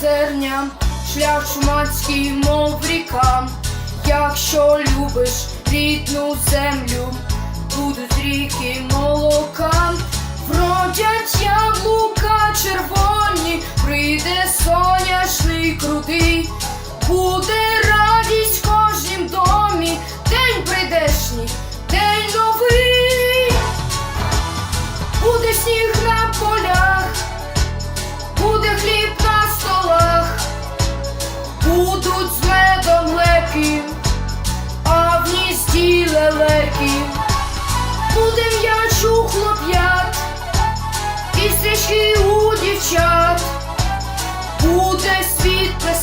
зерня, шлях шуманський, мов ріка. Якщо любиш рідну землю, будуть ріки молока, вродять яблука червоні, прийде соняшний крутий, буде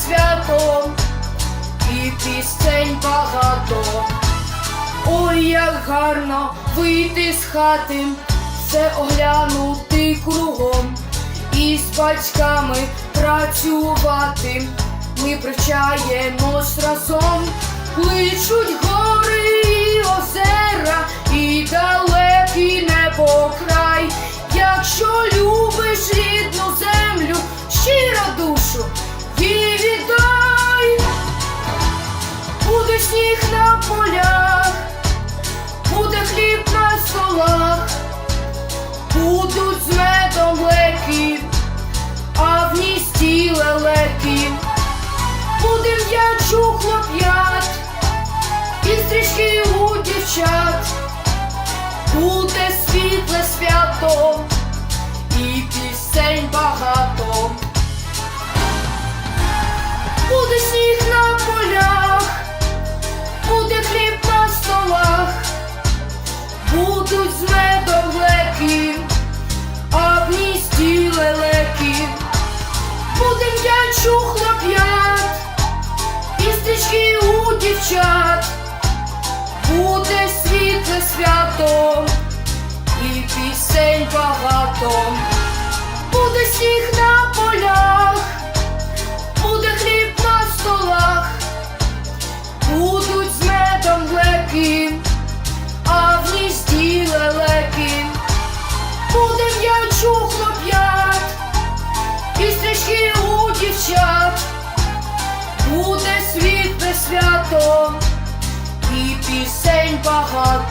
світле свято, і пісень багато. Ой, як гарно вийти з хати, все оглянути кругом і з батьками працювати. Ми привчаємось разом, кличуть гори і озера, і далекий небо край. Якщо любиш рідну землю, щиро душу дівчат, буде світле свято, і пісень багато. Буде сніг на полях, буде хліб на столах, будуть з медом леки, а в гнізді лелеки, буде м'яч у хлоп'ят, і стрічки у дівчат, свято, і пісень багато, буде сніг на полях. Буде хліб на столах, будуть з медом леки, а в гнізді лелеки, буде м'яч у хлоп'ят, і стрічки у дівчат, буде світле свято, і пісень багато.